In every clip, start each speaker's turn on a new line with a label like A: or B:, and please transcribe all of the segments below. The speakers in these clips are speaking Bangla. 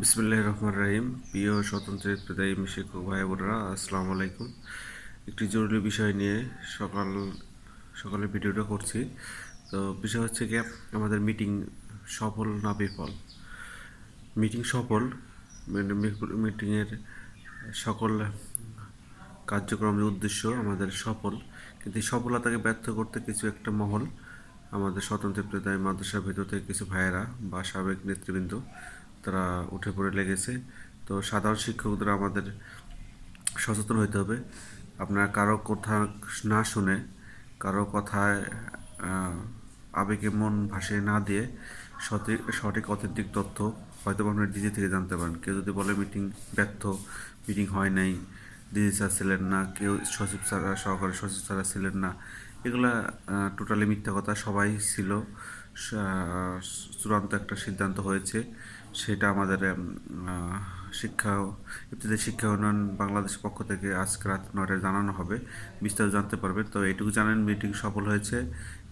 A: বিসমুল্লাহ রহমান রাহিম। প্রিয় স্বতন্ত্র প্রদায়ী শিক্ষক ভাই বোনেরা, আসসালামু আলাইকুম। একটি জরুরি বিষয় নিয়ে সকাল সকালে ভিডিওটা করছি। তো বিষয় হচ্ছে কি আমাদের মিটিং সফল না বিফল? মিটিং সফল মানে মিটিংয়ের সকল কার্যক্রমের উদ্দেশ্য আমাদের সফল। কিন্তু সফলতাকে ব্যর্থ করতে কিছু একটা মহল আমাদের স্বতন্ত্র প্রদায় মাদ্রাসার ভেতর থেকে কিছু ভাইয়েরা বা সাবেক নেতৃবৃন্দ তারা উঠে পড়ে লেগেছে। তো সাধারণ শিক্ষকদের আমাদের সচেতন হইতে হবে। আপনারা কারও কথা না শুনে, কারও কথায় আবেগে মন ভাসিয়ে না দিয়ে সঠিক সঠিক অথেন্টিক তথ্য হয়তো আপনারা ডিজি থেকে জানতে পারেন। কেউ যদি বলে মিটিং ব্যর্থ, মিটিং হয় নাই, ডিজি স্যার ছিলেন না, কেউ সচিব স্যার, সহকারী সচিব স্যার ছিলেন না, এগুলা টোটালি মিথ্যা কথা সবাই ছিল। চূড়ান্ত একটা সিদ্ধান্ত হয়েছে। সেটা আমাদের শিক্ষা ইত্যাদি শিক্ষা উন্নয়ন বাংলাদেশের পক্ষ থেকে আজকে রাত নয়টায় জানানো হবে। বিস্তারিত জানতে পারবে তো এটুকু জানেন, মিটিং সফল হয়েছে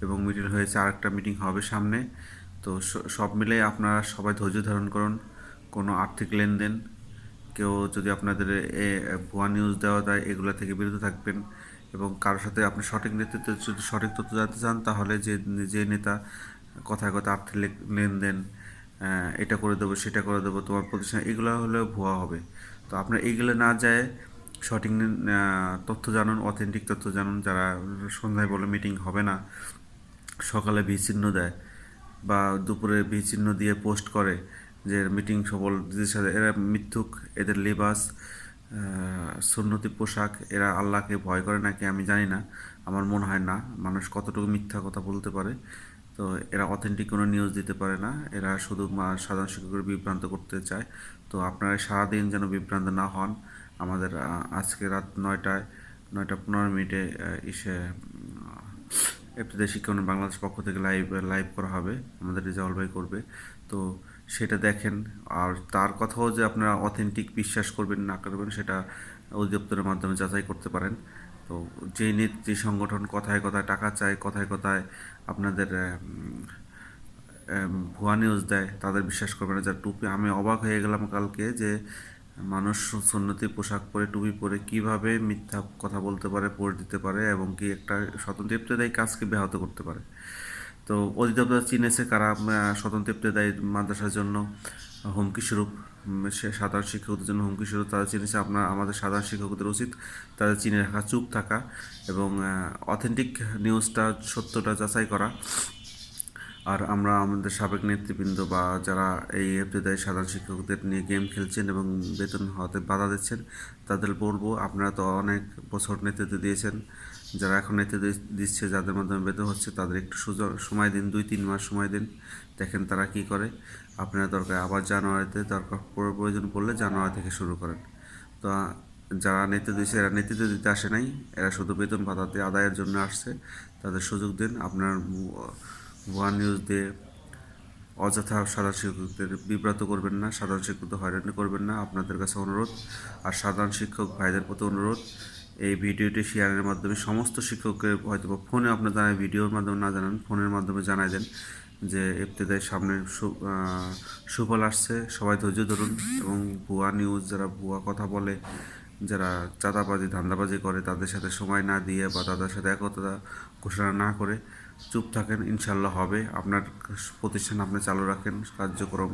A: এবং মিটিং হয়েছে আরেকটা মিটিং হবে সামনে। তো সব মিলে আপনারা সবাই ধৈর্য ধারণ করুন, কোনো আর্থিক লেনদেন, কেউ যদি আপনাদের এ, ভুয়া নিউজ দেওয়া দেয়, এগুলো থেকে বিরত থাকবেন এবং কারোর সাথে আপনি সঠিক নেতৃত্ব, যদি সঠিক তথ্য জানতে চান, তাহলে যে যে নেতা কথায় কথা আর্থিক লেনদেন এটা করে দেবো, সেটা করে দেবো, তোমার প্রতিষ্ঠান, এগুলো হলে ভুয়া হবে। তো আপনার এইগুলো না যায়, সঠিক তথ্য জানুন অথেন্টিক তথ্য জানুন, যারা সন্ধ্যায় বলে মিটিং হবে না, সকালে বিচিহ্ন দেয় বা দুপুরে বিচিহ্ন দিয়ে পোস্ট করে যে মিটিং দিদির সাথে, এরা মিথ্যুক, এদের লেবাস সুন্নতি পোশাক, এরা আল্লাহকে ভয় করে নাকি আমি জানি না, আমার মনে হয় না, মানুষ কতটুকু মিথ্যা কথা বলতে পারে। তো এরা অথেন্টিক কোনো নিউজ দিতে পারে না। এরা শুধু সাধারণ শিক্ষকের বিভ্রান্ত করতে চায়। তো আপনারা সারাদিন যেন বিভ্রান্ত না হন। আমাদের আজকে রাত নয়টায়, নয়টা পনেরো মিনিটে ইসে এফটিতে শিক্ষা বাংলাদেশ পক্ষ থেকে লাইভ লাইভ করা হবে। আমাদের রেজাউল ভাই করবে। তো সেটা দেখেন। আর তার কথাও যে আপনারা অথেন্টিক বিশ্বাস করবেন, না করবেন, সেটা অধিদপ্তরের মাধ্যমে যাচাই করতে পারেন। তো যে নেত্রী সংগঠন কথায় কথায় টাকা চায়, কথায় কথায় আপনাদের ভুয়া নিউজ দেয়, তাদের বিশ্বাস করবে না। যার টুপি, আমি অবাক হয়ে গেলাম কালকে যে মানুষ সুন্নতি পোশাক পরে, টুপি পরে কীভাবে মিথ্যা কথা বলতে পারে, পড়ে দিতে পারে এবং কি একটা স্বতন্ত্র ইফতেদায়ী কাজকে ব্যাহত করতে পারে। তো অধিদপ্তর চিনেছে কারা স্বতন্ত্র ইফতেদায়ী মাদ্রাসার জন্য হুমকি স্বরূপ সে সাধারণ শিক্ষকদের জন্য হুমকি স্বরূপ, তারা চিনেছে আপনার আমাদের সাধারণ শিক্ষকদের উচিত তাদের চিনে রাখা, চুপ থাকা এবং অথেন্টিক নিউজটা সত্যটা যাচাই করা। আর আমরা আমাদের সাবেক নেতৃবৃন্দ বা যারা এই এফতেদায়ী সাধারণ শিক্ষকদের নিয়ে গেম খেলছেন এবং বেতন হওয়াতে বাধা দিচ্ছেন, তাদের বলব, আপনারা তো অনেক বছর নেতৃত্ব দিয়েছেন যারা এখন নেতৃত্ব দিচ্ছে, যাদের মাধ্যমে বেতন হচ্ছে, তাদের একটু সুযোগ, সময় দিন, দুই, তিন মাস সময় দিন। দেখেন তারা কি করে। আপনারা দরকার আবার জানুয়ারিতে দরকার প্রয়োজন পড়লে জানুয়ারি থেকে শুরু করেন। তো যারা নেতৃত্ব দিচ্ছে, এরা নেতৃত্ব দিতে আসে নাই। এরা শুধু বেতন ভাতাতে আদায়ের জন্য আসছে। তাদের সুযোগ দিন। আপনার ভুয়া নিউজ দিয়ে অযথা সাধারণ শিক্ষকদের বিব্রত করবেন না, সাধারণ শিক্ষকদের হয়রানি করবেন না। আপনাদের কাছে অনুরোধ। আর সাধারণ শিক্ষক ভাইদের প্রতি অনুরোধ এই ভিডিওটি শেয়ারের মাধ্যমে সমস্ত শিক্ষককে হয়তো ফোনে আপনার জানায় ভিডিওর মাধ্যমে না জানান, ফোনের মাধ্যমে জানাই দেন যে ইফতেদায় সামনে সুফল আসছে। সবাই ধৈর্য ধরুন এবং ভুয়া নিউজ যারা ভুয়া কথা বলে, যারা চাঁদাবাজি, ধান্দাবাজি করে, তাদের সাথে সময় না দিয়ে বা তাদের সাথে একতা ঘোষণা না করে চুপ থাকেন ইনশাল্লাহ হবে। আপনার প্রতিষ্ঠান আপনি চালু রাখেন, কার্যক্রম,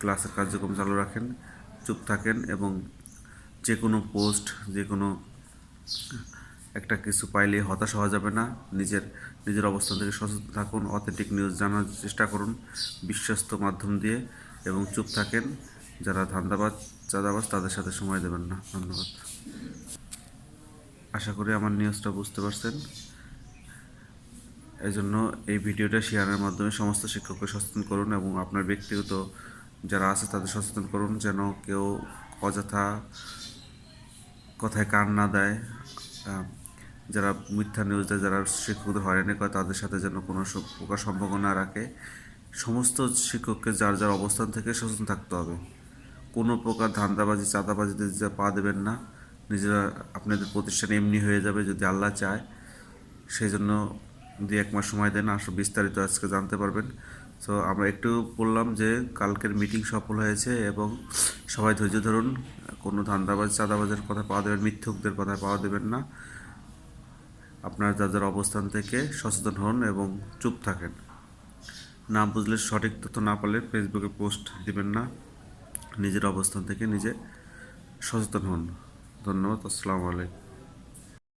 A: ক্লাসের কার্যক্রম চালু রাখেন, চুপ থাকেন এবং যে কোনো পোস্ট যে কোনো একটা কিছু পাইলে হতাশ হওয়া যাবে না। নিজের নিজের অবস্থান থেকে সচেতন থাকুন, অথেন্টিক নিউজ জানার চেষ্টা করুন, বিশ্বস্ত মাধ্যম দিয়ে এবং চুপ থাকেন। যারা ধান্দাবাজ, চাঁদাবাজ, তাদের সাথে সময় দেবেন না। ধন্যবাদ। আশা করি আমার নিউজটা বুঝতে পারছেন। এই জন্য এই ভিডিওটা শেয়ারের মাধ্যমে সমস্ত শিক্ষককে সচেতন করুন এবং আপনার ব্যক্তিগত যারা আছে তাদের সচেতন করুন, যেন কেউ অযথা কথায় কান না দেয় যারা মিথ্যা নিউজ দেয়, যারা শিক্ষকদের হয়রানি করে, তাদের সাথে যেন কোনো প্রকার সম্পর্ক না রাখে। সমস্ত শিক্ষককে যার যার অবস্থান থেকে সচেতন থাকতে হবে। কোনো প্রকার ধান্দাবাজি, চাঁদাবাজিতে যা পা দেবেন না। নিজেরা আপনাদের প্রতিষ্ঠান এমনি হয়ে যাবে যদি আল্লাহ চায়। সেই জন্য দুই এক মাস সময় দেন আসলে বিস্তারিত আজকে জানতে পারবেন। তো আমরা একটু বললাম যে, কালকের মিটিং সফল হয়েছে এবং সবাই ধৈর্য ধরুন, কোনো ধান্দাবাজ, চাঁদাবাজের কথা পাওয়া দেবেন, মিথ্যুকদের কথা পাওয়া দেবেন না। আপনার যাদের অবস্থান থেকে সচেতন হন এবং চুপ থাকেন। না বুঝলে সঠিক তথ্য না পারলে ফেসবুকে পোস্ট দিবেন না। নিজের অবস্থান থেকে নিজে সচেতন হন। ধন্যবাদ, আসসালামু আলাইকুম।